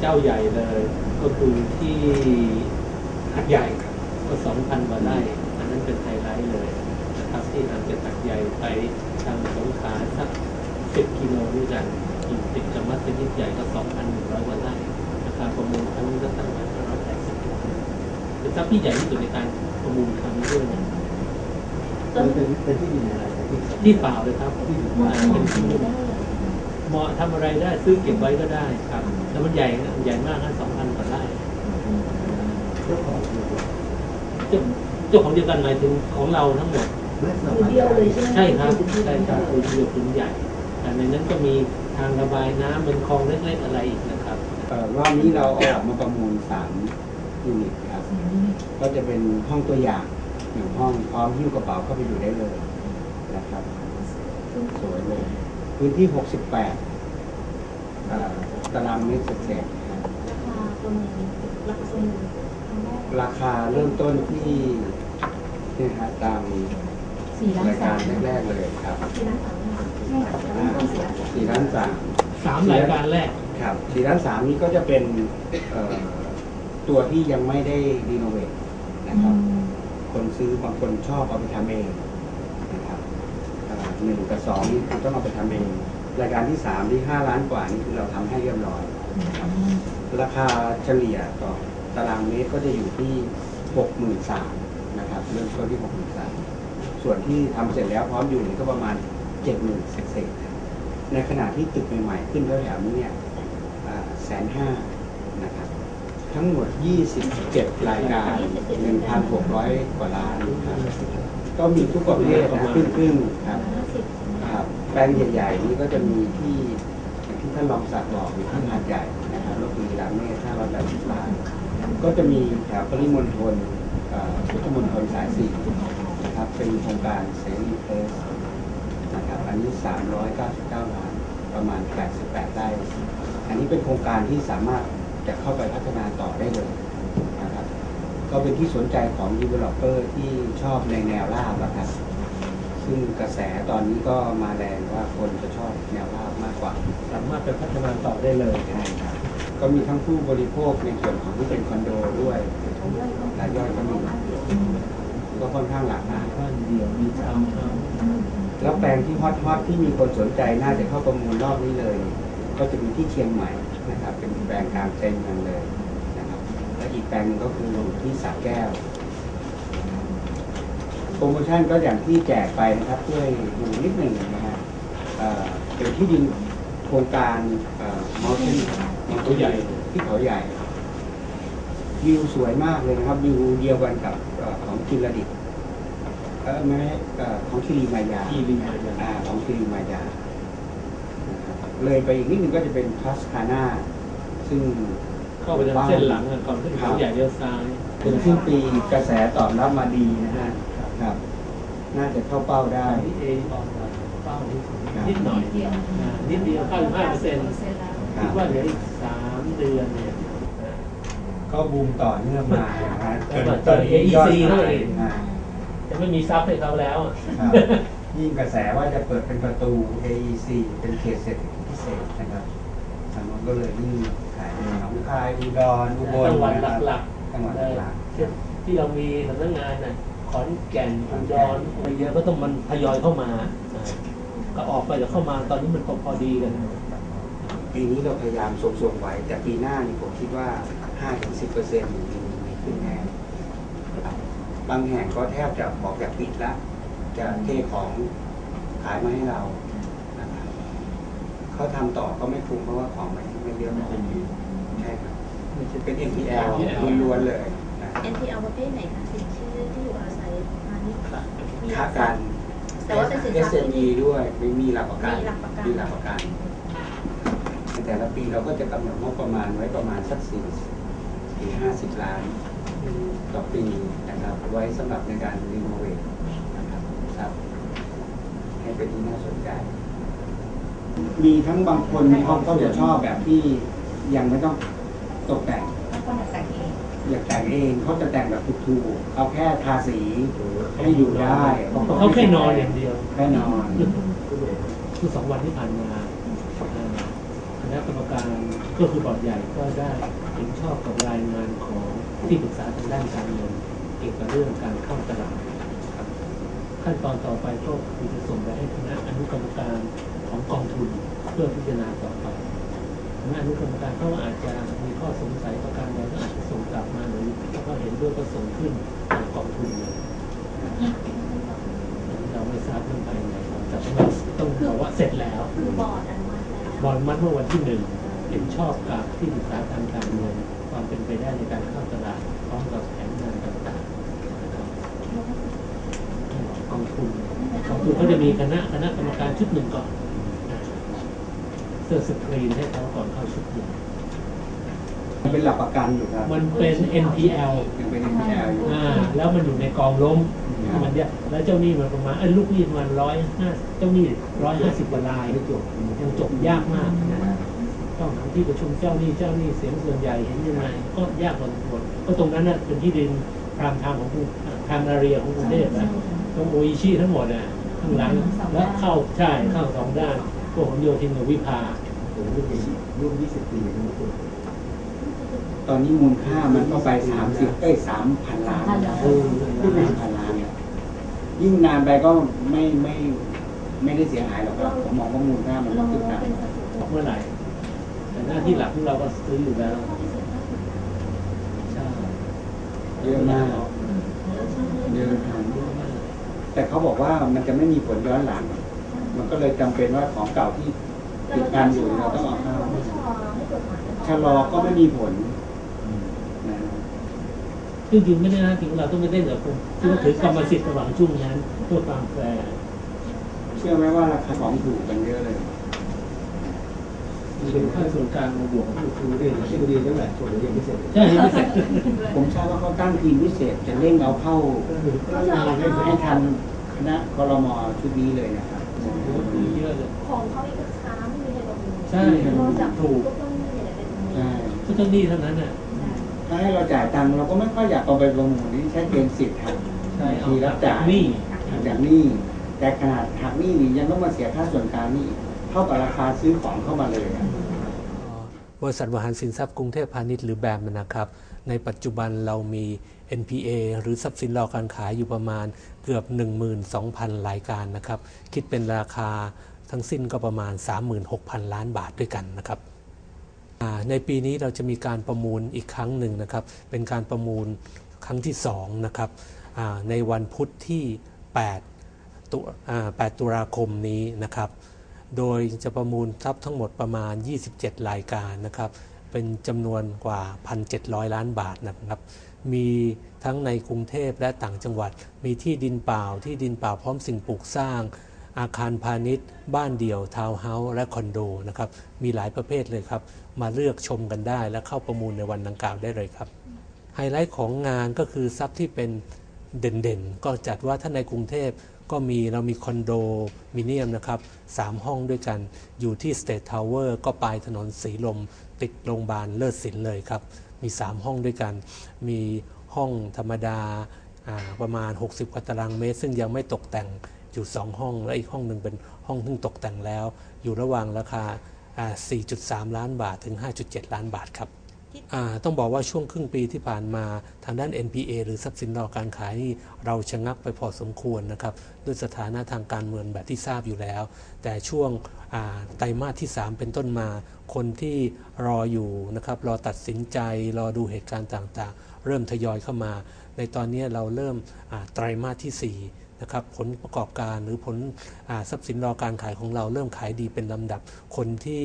เจ้าใหญ่เลย ก็คือที่หัดใหญ่ก็สองพันกว่าไร่อันนั้นเป็นไฮไลท์เลยนะครับที่ทางจากหัดใหญ่ไปทางสงขลาสักสิบกิโลด้วยกันอยู่ติดกับมัสยิดใหญ่ก็สองพันหนึ่งร้อยกว่าไร่ราคาประมูลครั้งนี้ก็ตั้งไว้ห้าร้อยแปดสิบล้านเป็นทรัพย์ที่ใหญ่ที่สุดในการประมูลครั้งนี้ด้วยนะมันเป็นเป็นที่ดินอะไรที่ที่เปล่าเลยครับที่ดินอ่าเป็นที่เหมาะทำอะไรได้ซื้อเก็บไว้ก็ได้ครับ แล้วมันใหญ่นะใหญ่มากนะสองพันกว่าไร่เจ้าของอยู่เจ้าเจ้าของเดียวกันหมายถึงของเราทั้งหมดไม่สผืนเดียวเลยใช่ไหมใช่ครับผืนเดียวใช่ครับคือเดียวพื้นใหญ่แต่ในนั้นก็มีทางระบายน้ำเป็นคลองเล็กๆอะไรอีกนะครับเอ่อรอบนี้เราเอาออกมาประมูลสามยูนิตครับ ก็จะเป็นห้องตัวอย่างหนึ่งห้องพร้อมหิ้วกระเป๋าเข้าไปอยู่ได้เลยนะครับสวยเลย พื้นที่68เอ่อ ตารางเมตรเศษๆครับราคาประเมินราคาประเมินครั้งแรกราคาเริ่มต้นที่เนี่ยฮะตามสี่ล้านรายสาการมแรกๆเลยครับสี่ล้านสามใช่ค่ะแล้วก็สี่ล้านสามสี่ล้านสามสามรายการแรกครับสี่ล้านสามนี้ก็จะเป็นเอ่อตัวที่ยังไม่ได้รีโนเวทนะครับ คนซื้อบางคนชอบเอาไปทำเองนะครับอ่าหนึ่งกับสองนี่คือต้องเอาไปทำเอง รายการที่สามที่ห้าล้านกว่านี่คือเราทำให้เรียบร้อยนะครับราคาเฉลี่ยต่อตารางเมตรก็จะอยู่ที่หกหมื่นสามนะครับเริ่มต้นที่หกหมื่นสามส่วนที่ทำเสร็จแล้วพร้อมอยู่นี่ก็ประมาณเจ็ดหมื่นเศษๆในขณะที่ตึกใหม่ๆขึ้นแถวๆนี้เนี่ยแสนห้านะครับทั้งหมด 27 รายการ 1,600 กว่าล้านครับก็มีทุกประเภทนะครึ่งครึ่งๆครับห้าสิบครับแปลงใหญ่ๆนี้ก็จะมีที่ที่ท่านรองศักดิ์บอกอยู่ที่หาดใหญ่นะครับลบบุรีรัมย์เมฆ580ล้านก็จะมีแถวปริมณฑลอ่อพุทธมณฑลสายสี่นะครับเป็นโครงการเสรีเพสนะครับอันนี้ 399 ล้านประมาณ 88ไร่อันนี้เป็นโครงการที่สามารถจะเข้าไปพัฒนาต่อได้เลยนะครับก็เป็นที่สนใจของ developer ที่ชอบในแนวราบนะครับ ซึ่งกระแสตอนนี้ก็มาแรงว่าคนจะชอบแนวราบมากกว่า สามารถไปพัฒนาต่อได้เลยใช่ครับก็มีทั้งผู้บริโภคในส่วนของที่เป็นคอนโดด้วยของย่อยก็รายย่อยก็มีก็ค่อนข้างหลากหลายบ้านเดี่ยวมีทาวน์เฮาส์แล้วแปลงที่ฮอตฮอตที่มีคนสนใจน่าจะเข้าประมูลรอบนี้เลย ก็จะมีที่เชียงใหม่นะครับ เป็นแปลงกลางเต็นท์กันเลยนะครับและอีกแปลงหนึงก็คืออยู่ที่สระแก้วนะครับ โปรโมชั่นก็อย่างที่แจกไปนะครับช่วยดูนิดหนึ่งนะฮะเอ่อเป็นที่ดินโครงการมอลที่ตัวใหญ่ที่เขาใหญ่ วิวสวยมากเลยนะครับวิวเดียวกันกับเอ่อของคิรดิตเออไม่เอ่อของคิริมายาที่ริมหาดใหญ่อ่าของคิริมายานะครับเลยไปอีกนิดนึงก็จะเป็นทัสคาน่าซึ่ง เข้าไปทางเส้นหลังอะก่อนขึ้นเขาใหญ่เลี้ยวซ้าย ถึงสิ้นปีกระแสตอบรับมาดีนะฮะ ครับ น่าจะเข้าเป้าได้ที่เอออกมาเป้านิดครับนิดหน่อยอ่านิดเดียวเข้าห้าเปอร์เซ็นต์ครัคิบดว่าเหลืออีกสามเดือนเนี่ยก็บูมต่อเนื่องมานะฮะแล้วก็เจอ AEC เข้าไปอีกอ่าจะไม่มีซับให้เขาแล้วอะครับยิ่งกระแสว่าจะเปิดเป็นประตู AEC เป็นเขตเศรษฐกิจพิเศษนะครับทางนั้นก็เลยยิ่งขายในหนองคายอุดรอุบลจังหวัดนะครับหลักจังหวัดๆหลักเช่นที่เรามีสำนักงานน่ะ ขอนแก่นอุดรอะไรเยอะก็ต้องมันทยอยเข้ามาอ่าก็ออกไปแล้วเข้ามาตอนนี้มันพอพอดีกันๆปีนี้เราพยายามทรงๆไว้ แต่ปีหน้านี่ผมคิดว่า 5-10%เปอร์เซ็นต์มีมีขึ้นแน่ครับบางแห่งก็แทบจะบอกอยากปิดละจะเทของขายมาให้เรานะครับเขาทำต่อก็ไม่คุ้มเพราะว่าของไม่ไม่เยอะพอใช่ครับเป็น NPL ล้วนๆเลยนะ NPL ประเภทไหนคะสินเชื่อที่อยู่อาศัยพาณิชย์มีค้าการแต่ว่าเป็นสินทรัพย์ที่ SME ด้วยไม่มีหลักประกันมีหลักประกัน มีหลักประกันในแต่ละปีเราก็จะกำหนดงบประมาณไว้ประมาณสักสี่สี่ห้าสิบล้านต่อปีนะครับไว้สำหรับในการรีโนเวทนะครับครับ ให้เป็นที่น่าสนใจ มีทั้งบางคนเขาก็จะชอบแบบที่ยังไม่ต้องตกแต่ง แล้วคนแต่งเองอยากแต่งเองเขาจะแต่งแบบถูกๆเอาแค่ทาสีให้อยู่ได้เขาแค่นอนอย่างเดียวแค่นอนคือสองวันที่ผ่านมาอ่าคณะณะกรรมการก็คือบอร์ดใหญ่ก็ได้เห็นชอบกับรายงานของที่ปรึกษาทางด้านการเงินเกี่ยวกับเรื่องการเข้าตลาดครับขั้นตอนต่อไปก็คือจะส่งไปให้คณะอนุกรรมการของกองทุนเพื่อพิจารณาต่อไป คณะอนุกรรมการเขาอาจจะมีข้อสงสัยประการใดก็อาจจะส่งกลับมาหรือถ้าเขาเห็นด้วยก็ส่งขึ้นกองทุนเลยเราไม่ทราบเรื่องภายในครับแต่ว่าต้องบอกว่าเสร็จแล้วคือบอร์ดอนุมัติแล้วบอลมัดเมื่อวันที่หนึ่งเห็นชอบกับที่ปรึกษาทางการเงินความเป็นไปได้ในการเข้าตลาดพร้อมกับแผนงานต่างๆกองทุนกองทุนก็จะมีคณะคณะกรรมการชุดหนึ่งก่อน เสื้อสกรีนให้เขาก่อนเข้าชุดหนึ่งมันเป็นหลักประกันอยู่ครับ มันเป็น NPL ยังเป็น NPL อยู่ อ่าแล้วมันอยู่ในกองล้มมันเนี่ยแล้วเจ้าหนี้มันประมาณเอ้ยลูกหนี้ประมาณร้อยห้าเจ้าหนี้ร้อยห้าสิบกว่ารายไม่จบยังจบยากมากนะต้องทำที่ประชุมเจ้าหนี้เจ้าหนี้เสียงส่วนใหญ่เห็นยังไงก็ยากพอสมควรก็ตรงนั้นน่ะเป็นที่ดินพรามไทางของกรุงพรามนาเรียของกรุงเทพนะตรงโออิชิทั้งหมดน่ะข้างหลังแล้วเข้าใช่เข้าสองด้าน พวกของโยธินกับวิภาโอ้โหรุ่นยี่สิบรุ่นยี่สิบปีนะคุณตอนนี้มูลค่ามันก็ไปสามสิบเอ้ยสามพันล้านเออสามพันล้านเนี่ยยิ่งนานไปก็ไม่ไม่ไม่ได้เสียหายหรอกครับผมมองว่ามูลค่ามันเราขึ้นตามเป็นสัดส่วนเมื่อไหร่แต่หน้าที่หลักของเราก็ซื้ออยู่แล้วใช่เยอะมากเยอะมากแต่เขาบอกว่ามันจะไม่มีผลย้อนหลัง มันก็เลยจำเป็นว่าของเก่าที่ติดการอยู่เราต้องเอาเข้าไม่ชะลอให้กฎหมายมันชะลอก็ไม่มีผลนะจริงๆไม่ได้นะจริงๆเราต้องไปเล่นกับคนที่ว่าถือกรรมสิทธิ์ระหว่างช่วงนั้นเพื่อความแฟร์เชื่อไหมว่าราคาของถูกกันเยอะเลยมันเป็นค่าส่วนกลางมาบวกกับผู้ซื้อเรียนที่ดีตั้งแต่ส่วนเรียนพิเศษใช่ยังไม่เสร็จผมทราบว่าเขาตั้งทีมพิเศษจะเร่งเอาเข้าก็คือให้ทันคณะคอรมอชุดนี้เลยนะครับ เยอะเลย ของเขาอีกก็ค้าไม่มีใครประมูลใช่นอกจากถูกก็ต้องมีอะไรเป็นตรงนี้ใช่ก็ต้องดีเท่านั้นน่ะถ้าให้เราจ่ายตังค์เราก็ไม่ค่อยอยากเอาไปประมูลที่ใช้เกณฑ์สิทธิ์ครับใช่เอาทีรับจ่ายหนี่หักจากหนี้แต่ขนาดหักหนี้นี่ยังต้องมาเสียค่าส่วนกลางหนี่เท่ากับราคาซื้อของเข้ามาเลยอะบริษัทวหารสินทรัพย์กรุงเทพพาณิชย์หรือแบมนะครับ ในปัจจุบันเรามี NPA หรือทรัพย์สินรอการขายอยู่ประมาณเกือบ 12,000 รายการนะครับ คิดเป็นราคาทั้งสิ้นก็ประมาณ 36,000 ล้านบาทด้วยกันนะครับในปีนี้เราจะมีการประมูลอีกครั้งหนึ่งนะครับ เป็นการประมูลครั้งที่2นะครับในวันพุธที่ 8 ตุ8ตุลาคมนี้นะครับ โดยจะประมูลทรัพย์ทั้งหมดประมาณ 27 รายการนะครับ เป็นจำนวนกว่า 1,700 ล้านบาทนะครับ มีทั้งในกรุงเทพและต่างจังหวัด มีที่ดินเปล่า ที่ดินเปล่าพร้อมสิ่งปลูกสร้าง อาคารพาณิชย์ บ้านเดี่ยว ทาวน์เฮาส์และคอนโดนะครับ มีหลายประเภทเลยครับ มาเลือกชมกันได้และเข้าประมูลในวันดังกล่าวได้เลยครับ ไฮไลท์ของงานก็คือทรัพย์ที่เป็นเด่นๆ ก็จัดว่าถ้าในกรุงเทพ ก็มีเรามีคอนโดมิเนียมนะครับสามห้องด้วยกันอยู่ที่ State Tower ก็ปลายถนนสีลม ติดโรงพยาบาลเลิศสินเลยครับ มี 3 ห้องด้วยกัน มีห้องธรรมดาาประมาณ 60กว่าตารางเมตร ซึ่งยังไม่ตกแต่งอยู่ 2 ห้อง และอีกห้องหนึ่งเป็นห้องที่ตกแต่งแล้ว อยู่ระหว่างราคาอ่า4.3 ล้านบาทถึง 5.7 ล้านบาทครับ ต้องบอกว่าช่วงครึ่งปีที่ผ่านมาทางด้าน NPA หรือทรัพย์สินรอการขายนี่เราชะงักไปพอสมควรนะครับด้วยสถานะทางการเมืองแบบที่ทราบอยู่แล้ว แต่ช่วงไตรมาสที่ 3 เป็นต้นมา คนที่รออยู่นะครับรอตัดสินใจรอดูเหตุการณ์ต่างๆ เริ่มทยอยเข้ามา ในตอนนี้เราเริ่มไตรมาสที่ 4 นะครับ ผลประกอบการหรือผลอทรัพย์สินรอการขายของเราเริ่มขายดีเป็นลำดับ คนที่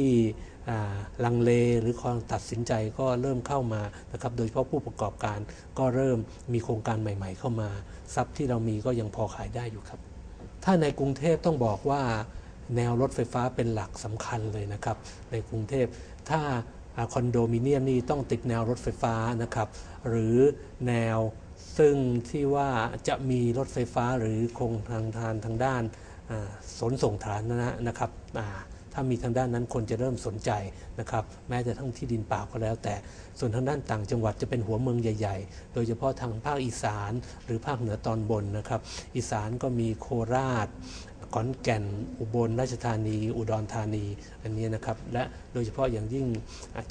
ลังเลหรือความตัดสินใจก็เริ่มเข้ามานะครับ โดยเฉพาะผู้ประกอบการก็เริ่มมีโครงการใหม่ ๆ เข้ามา ทรัพย์ที่เรามีก็ยังพอขายได้อยู่ครับ ถ้าในกรุงเทพต้องบอกว่าแนวรถไฟฟ้าเป็นหลักสำคัญเลยนะครับ ในกรุงเทพถ้าคอนโดมิเนียมนี่ต้องติดแนวรถไฟฟ้านะครับ หรือแนว ซึ่งที่ว่าจะมีรถไฟฟ้าหรือโครงทางทางทางด้านอ่าขนส่งฐานนะนะครับถ้ามีทางด้านนั้นคนจะเริ่มสนใจนะครับแม้แต่ทั้งที่ดินเปล่าก็แล้ว แต่ส่วนทางด้านต่างจังหวัดจะเป็นหัวเมืองใหญ่ ๆ โดยเฉพาะทางภาคอีสานหรือภาคเหนือตอนบนนะครับ อีสานก็มีโคราช ขอนแก่น อุบลราชธานี อุดรธานี อันนี้นะครับ และโดยเฉพาะอย่างยิ่ง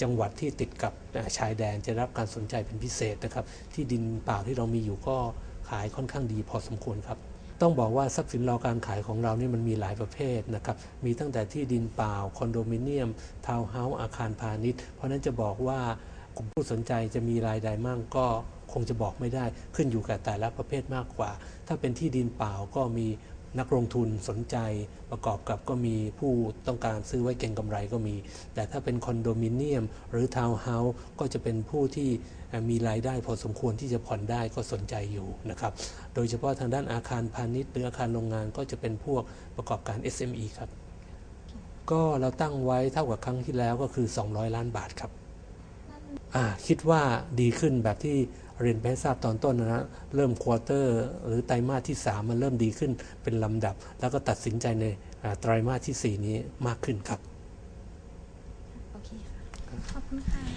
จังหวัดที่ติดกับชายแดนจะรับการสนใจเป็นพิเศษนะครับ ที่ดินเปล่าที่เรามีอยู่ก็ขายค่อนข้างดีพอสมควรครับต้องบอกว่าทรัพย์สินรอการขายของเรานี่มันมีหลายประเภทนะครับ มีตั้งแต่ที่ดินเปล่า คอนโดมิเนียม ทาวน์เฮาส์ อาคารพาณิชย์ เพราะฉะนั้นจะบอกว่ากลุ่มผู้สนใจจะมีรายใดมั่งก็คงจะบอกไม่ได้ ขึ้นอยู่กับแต่ละประเภทมากกว่า ถ้าเป็นที่ดินเปล่าก็มี นักลงทุนสนใจประกอบกับก็มีผู้ต้องการซื้อไว้เก็งกำไรก็มี แต่ถ้าเป็นคอนโดมิเนียม หรือทาวน์เฮาส์ก็จะเป็นผู้ที่มีรายได้พอสมควรที่จะผ่อนได้ก็สนใจอยู่นะครับ โดยเฉพาะทางด้านอาคารพาณิชย์หรืออาคารโรงงานก็จะเป็นพวกประกอบการ SME ครับ ก็เราตั้งไว้เท่ากับครั้งที่แล้วก็คือ 200 ล้านบาทครับคิดว่าดีขึ้นแบบที่ เรียนไปทราบตอนต้นนะเริ่มควอเตอร์หรือไตรมาสที่ 3 มันเริ่มดีขึ้นเป็นลำดับ แล้วก็ตัดสินใจในไตรมาสที่ 4 นี้มากขึ้นครับ โอเคค่ะ ขอบคุณค่ะ